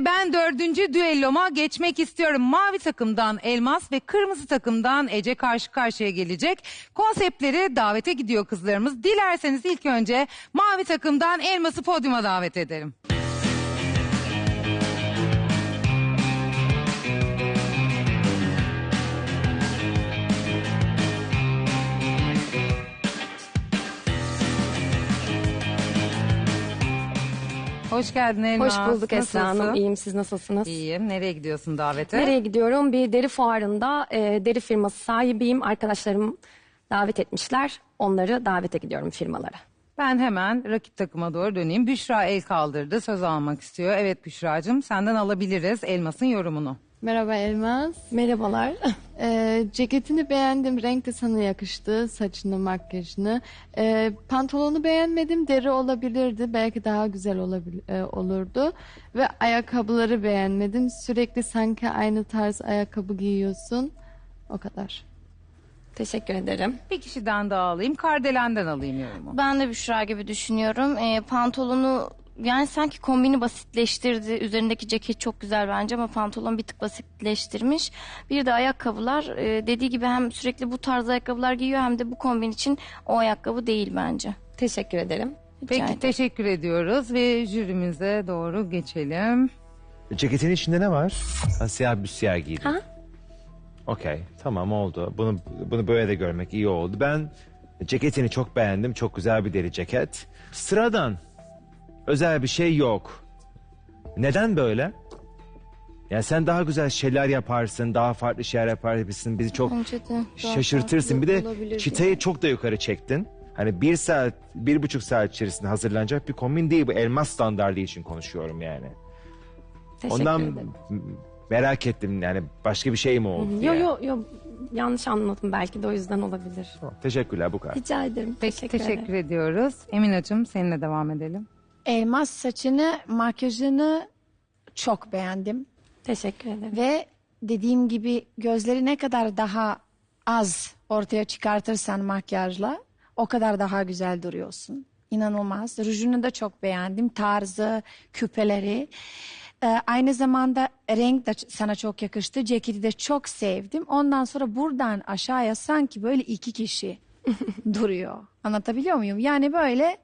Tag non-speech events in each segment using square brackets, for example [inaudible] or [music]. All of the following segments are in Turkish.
Ben dördüncü düelloma geçmek istiyorum. Mavi takımdan Elmas ve kırmızı takımdan Ece karşı karşıya gelecek. Konseptleri davete gidiyor kızlarımız. Dilerseniz ilk önce mavi takımdan Elmas'ı podyuma davet edelim. Hoş geldin Elmas. Hoş bulduk Esra Hanım. İyiyim siz nasılsınız? İyiyim. Nereye gidiyorsun davete? Nereye gidiyorum? Bir deri fuarında e, deri firması sahibiyim. Arkadaşlarım davet etmişler. Onları davete gidiyorum firmalara. Ben hemen rakip takıma doğru döneyim. Büşra el kaldırdı. Söz almak istiyor. Evet Büşra'cığım senden alabiliriz Elmas'ın yorumunu. Merhaba Elmas. Merhabalar. [laughs] Ee, ceketini beğendim. Renk de sana yakıştı. Saçını, makyajını. Ee, pantolonu beğenmedim. Deri olabilirdi. Belki daha güzel olabil e, olurdu. Ve ayakkabıları beğenmedim. Sürekli sanki aynı tarz ayakkabı giyiyorsun. O kadar. Teşekkür ederim. Bir kişiden daha alayım. Kardelen'den alayım yorumu. Ben de Büşra gibi düşünüyorum. Ee, pantolonu yani sanki kombini basitleştirdi. Üzerindeki ceket çok güzel bence ama pantolon bir tık basitleştirmiş. Bir de ayakkabılar e, dediği gibi hem sürekli bu tarz ayakkabılar giyiyor hem de bu kombin için o ayakkabı değil bence. Teşekkür ederim. Rica Peki ederim. teşekkür ediyoruz ve jürimize doğru geçelim. Ceketin içinde ne var? Ha, siyah bir siyah giydin. Ha? Okey tamam oldu. Bunu bunu böyle de görmek iyi oldu. Ben ceketini çok beğendim. Çok güzel bir deri ceket. Sıradan. Özel bir şey yok. Neden böyle? Yani sen daha güzel şeyler yaparsın, daha farklı şeyler yaparsın. Bizi çok Bence de daha şaşırtırsın. Bir de olabilirdi. çıtayı çok da yukarı çektin. Hani bir saat, bir buçuk saat içerisinde hazırlanacak bir kombin değil bu. Elmas standardı için konuşuyorum yani. Teşekkür Ondan ederim. merak ettim yani başka bir şey mi oldu? Yo diye. yo yo yanlış anladım belki de o yüzden olabilir. Teşekkürler bu kadar. Rica ederim. Peki teşekkür, teşekkür, ederim. ediyoruz. Eminacığım seninle devam edelim. Elmas saçını, makyajını çok beğendim. Teşekkür ederim. Ve dediğim gibi gözleri ne kadar daha az ortaya çıkartırsan makyajla o kadar daha güzel duruyorsun. İnanılmaz. Rujunu da çok beğendim. Tarzı, küpeleri. Ee, aynı zamanda renk de sana çok yakıştı. Ceketi de çok sevdim. Ondan sonra buradan aşağıya sanki böyle iki kişi [laughs] duruyor. Anlatabiliyor muyum? Yani böyle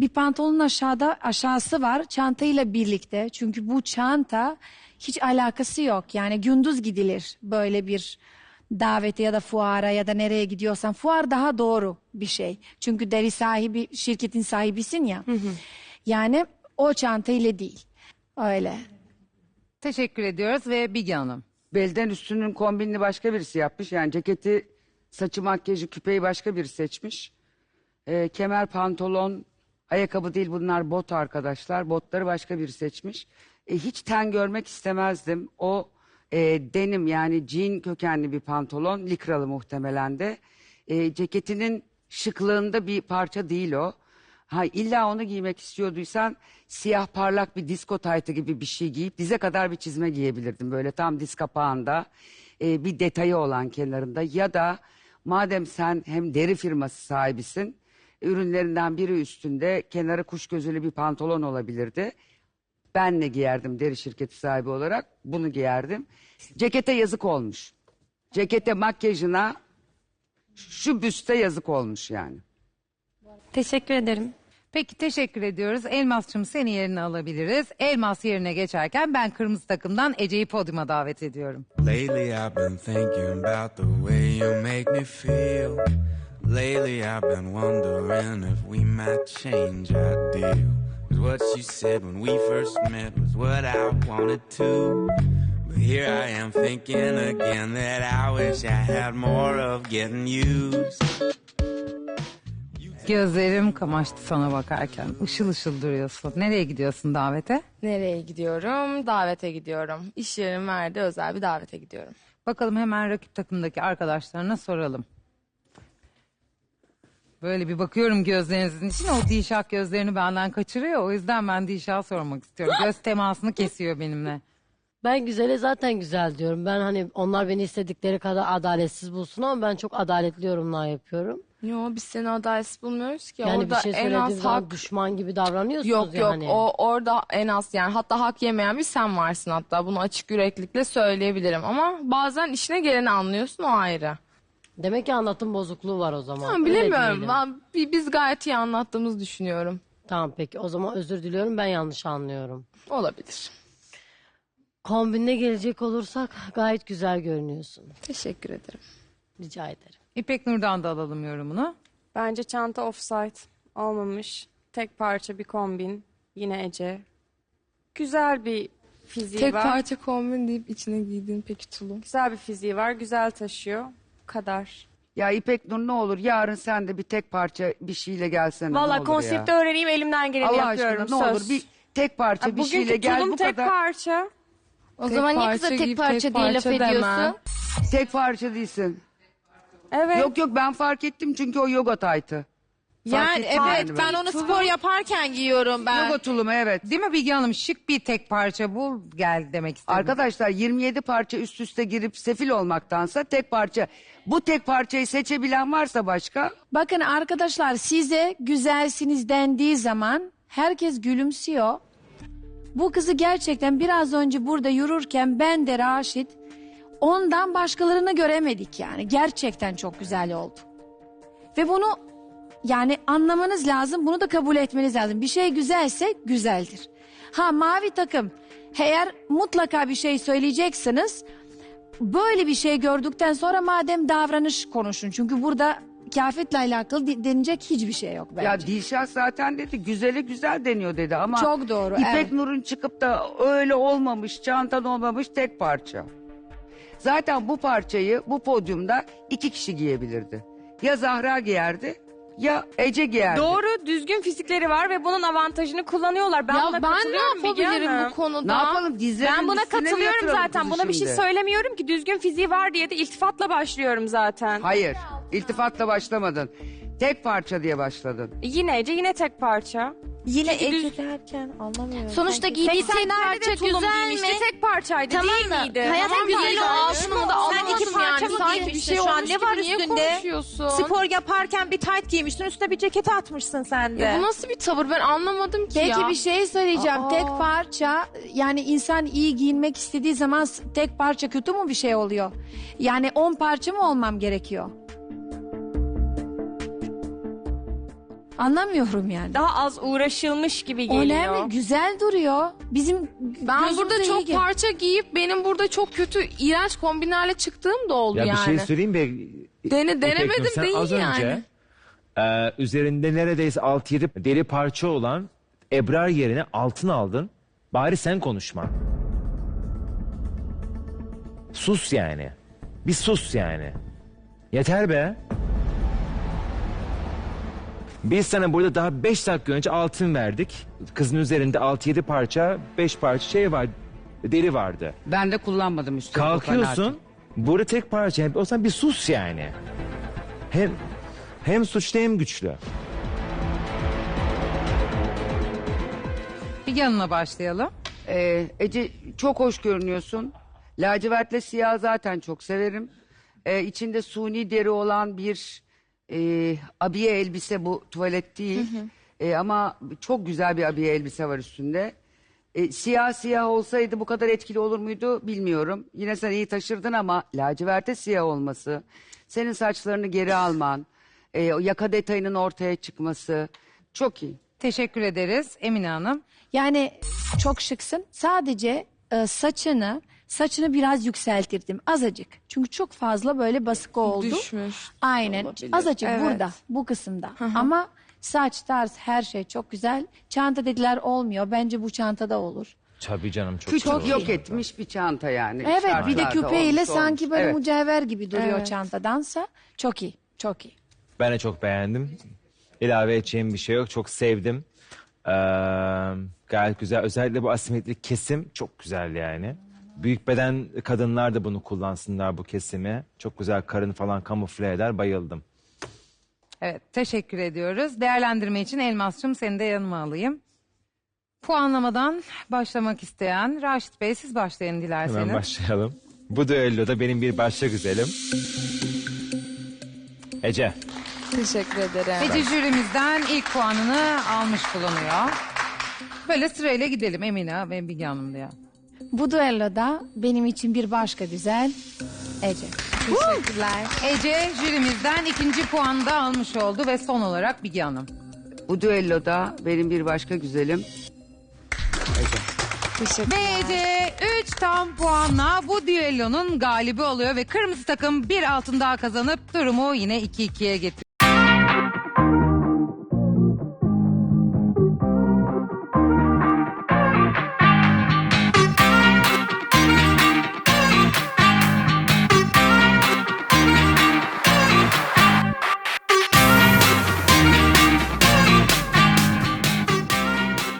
bir pantolonun aşağıda aşağısı var çantayla birlikte. Çünkü bu çanta hiç alakası yok. Yani gündüz gidilir böyle bir davete ya da fuara ya da nereye gidiyorsan. Fuar daha doğru bir şey. Çünkü deri sahibi, şirketin sahibisin ya. Yani o çantayla değil. Öyle. Teşekkür ediyoruz ve Bilge Hanım. Belden üstünün kombinini başka birisi yapmış. Yani ceketi, saçı, makyajı, küpeyi başka biri seçmiş. Ee, kemer, pantolon, ayakkabı değil bunlar bot arkadaşlar. Botları başka biri seçmiş. Ee, hiç ten görmek istemezdim. O e, denim yani jean kökenli bir pantolon. Likralı muhtemelen de. Ee, ceketinin şıklığında bir parça değil o. Ha illa onu giymek istiyorduysan siyah parlak bir disko taytı gibi bir şey giyip dize kadar bir çizme giyebilirdim. Böyle tam diz kapağında e, bir detayı olan kenarında ya da madem sen hem deri firması sahibisin ürünlerinden biri üstünde kenarı kuş gözülü bir pantolon olabilirdi. Ben ne giyerdim deri şirketi sahibi olarak bunu giyerdim. Cekete yazık olmuş. Cekete makyajına şu büste yazık olmuş yani. Teşekkür ederim. Peki teşekkür ediyoruz. Elmas'cığım seni yerine alabiliriz. Elmas yerine geçerken ben kırmızı takımdan Ece'yi podyuma davet ediyorum. Lately I've been thinking about the way you make me feel. Lately I've been wondering if we might change our deal. 'Cause what you said when we first met was what I wanted to. But here I am thinking again that I wish I had more of getting used. Gözlerim kamaştı sana bakarken. Işıl ışıl duruyorsun. Nereye gidiyorsun davete? Nereye gidiyorum? Davete gidiyorum. İş yerim verdi özel bir davete gidiyorum. Bakalım hemen rakip takımdaki arkadaşlarına soralım. Böyle bir bakıyorum gözlerinizin içine o Dişah gözlerini benden kaçırıyor. O yüzden ben Dişah'a sormak istiyorum. Göz temasını kesiyor benimle. Ben güzele zaten güzel diyorum. Ben hani onlar beni istedikleri kadar adaletsiz bulsun ama ben çok adaletli yorumlar yapıyorum. Yo biz seni adaletsiz bulmuyoruz ki. Yani Orada bir şey en az zaman hak düşman gibi davranıyorsunuz Yok yok yani. o orada en az yani hatta hak yemeyen bir sen varsın hatta bunu açık yüreklikle söyleyebilirim ama bazen işine geleni anlıyorsun o ayrı. Demek ki anlatım bozukluğu var o zaman. Ama Öyle bilemiyorum diyelim. ben, bi- biz gayet iyi anlattığımızı düşünüyorum. Tamam peki o zaman özür diliyorum ben yanlış anlıyorum. Olabilir. Kombinine gelecek olursak gayet güzel görünüyorsun. Teşekkür ederim. Rica ederim. İpek Nur'dan da alalım yorumunu. Bence çanta offside olmamış. Tek parça bir kombin. Yine Ece. Güzel bir fiziği Tek var. parça kombin deyip içine giydiğin peki tulum. Güzel bir fiziği var. Güzel taşıyor. Kadar. Ya İpek Nur ne olur yarın sen de bir tek parça bir şeyle gelsene ne Valla olur konsepti ya. öğreneyim elimden geleni Allah yapıyorum. aşkına ne söz. olur bir tek parça bir Bugünkü şeyle gel tulum bu tek kadar. parça. O zaman niye kıza parça tek giyip parça tek diye laf parça deme. ediyorsun? Tek parça değilsin. Evet. Yok yok ben fark ettim çünkü o yoga taytı. Yani evet yani ben onu spor yaparken giyiyorum ben. Yoga tulumu evet. Değil mi Bilge Hanım? Şık bir tek parça bul gel demek istedim. Arkadaşlar 27 parça üst üste girip sefil olmaktansa tek parça. Bu tek parçayı seçebilen varsa başka Bakın arkadaşlar size güzelsiniz dendiği zaman herkes gülümsüyor. Bu kızı gerçekten biraz önce burada yürürken ben de Raşit ondan başkalarını göremedik yani. Gerçekten çok güzel oldu. Ve bunu yani anlamanız lazım bunu da kabul etmeniz lazım. Bir şey güzelse güzeldir. Ha mavi takım eğer mutlaka bir şey söyleyeceksiniz böyle bir şey gördükten sonra madem davranış konuşun. Çünkü burada kıyafetle alakalı de- denilecek hiçbir şey yok bence. ya Dilşah zaten dedi güzeli güzel deniyor dedi ama Çok doğru, İpek evet. Nur'un çıkıp da öyle olmamış çantan olmamış tek parça. Zaten bu parçayı bu podyumda iki kişi giyebilirdi. Ya Zahra giyerdi ya Ece giyerdi. Doğru düzgün fizikleri var ve bunun avantajını kullanıyorlar. Ben ya buna ben ne katılıyorum Bilge yapabilirim Hanım. bu konuda? Ne yapalım dizlerinin Ben buna üstüne mi katılıyorum yatıralım zaten. kızı Buna bir şey şimdi? söylemiyorum ki. Düzgün fiziği var diye de iltifatla başlıyorum zaten. Hayır iltifatla başlamadın. Tek parça diye başladın. Yine Ece yine tek parça. Yine Ece derken anlamıyorum. Sonuçta giydiği tek 80'lerde de parça güzel mi? Tek parçaydı Tamam değil da, miydi? hayatım Tamam, güzel güzel olmuş mu? da Sen iki parça yani. mı Sanki bir giymişsin şey şu an? Ne var üstünde? Spor yaparken bir tayt giymiştin üstüne bir ceket atmışsın sen de. Ya bu nasıl bir tavır ben anlamadım ki Peki ya. bir şey söyleyeceğim. Aa. Tek parça yani insan iyi giyinmek istediği zaman tek parça kötü mü bir şey oluyor? Yani on parça mı olmam gerekiyor? Anlamıyorum yani. Daha az uğraşılmış gibi geliyor. Önemli, güzel duruyor. Bizim Ben gözümüze burada iyi çok gel- parça giyip benim burada çok kötü iğrenç kombinlerle çıktığım da oldu Ya yani. bir şey söyleyeyim mi? Dene- İpek Nur, denemedim sen değil az önce e, üzerinde neredeyse 6-7 deri parça olan Ebrar yerine altın aldın. Bari sen konuşma. Sus yani. Bir sus yani. Yeter be. Biz sana burada daha 5 dakika önce altın verdik. Kızın üzerinde 6-7 parça, 5 parça şey var. Deri vardı. Ben de kullanmadım üstüne. Kalkıyorsun. Burada tek parça. O zaman bir sus yani. Hem hem suçlu hem güçlü. Bilge Hanım'la başlayalım. Ee, Ece çok hoş görünüyorsun. Lacivertle siyah zaten çok severim. Ee, içinde suni deri olan bir e, abiye elbise bu tuvalet değil. Ee, ama çok güzel bir abiye elbise var üstünde. Ee, siyah siyah olsaydı bu kadar etkili olur muydu bilmiyorum. Yine sen iyi taşırdın ama laciverte siyah olması, senin saçlarını geri alman, e, o yaka detayının ortaya çıkması çok iyi. Teşekkür ederiz Emine Hanım. Yani çok şıksın. Sadece e, saçını saçını biraz yükseltirdim azıcık. Çünkü çok fazla böyle basık oldu. Düşmüş. Aynen. Olabilir. Azıcık Evet. burada, bu kısımda. Ama saç, tarz her şey çok güzel. Çanta dediler olmuyor. Bence bu çantada olur. Tabii canım çok Küçük güzel yok oldu. etmiş bir çanta yani. Evet, bir de Şartlarda küpeyle olmuş, sanki olmuş. böyle Evet. mücevher gibi duruyor Evet. çantadansa. Çok iyi, çok iyi. Ben de çok beğendim. İlave edeceğim bir şey yok. Çok sevdim. Ee, gayet güzel. Özellikle bu asimetrik kesim çok güzel yani. Büyük beden kadınlar da bunu kullansınlar bu kesimi. Çok güzel karın falan kamufle eder. Bayıldım. Evet teşekkür ediyoruz. Değerlendirme için Elmas'cığım seni de yanıma alayım. Puanlamadan başlamak isteyen Raşit Bey siz başlayın dilerseniz. Hemen başlayalım. Bu düelloda benim bir başka güzelim. Ece. Teşekkür ederim. Ece jürimizden ilk puanını almış bulunuyor. Böyle sırayla gidelim Emine ve Bilge Hanım diye. Bu düelloda benim için bir başka güzel Ece. Teşekkürler. Ece jürimizden ikinci puanı da almış oldu ve son olarak Bilge Hanım. Bu düelloda benim bir başka güzelim Teşekkür. Ve Ece 3 tam puanla bu düellonun galibi oluyor ve kırmızı takım bir altın daha kazanıp durumu yine 2-2'ye getiriyor.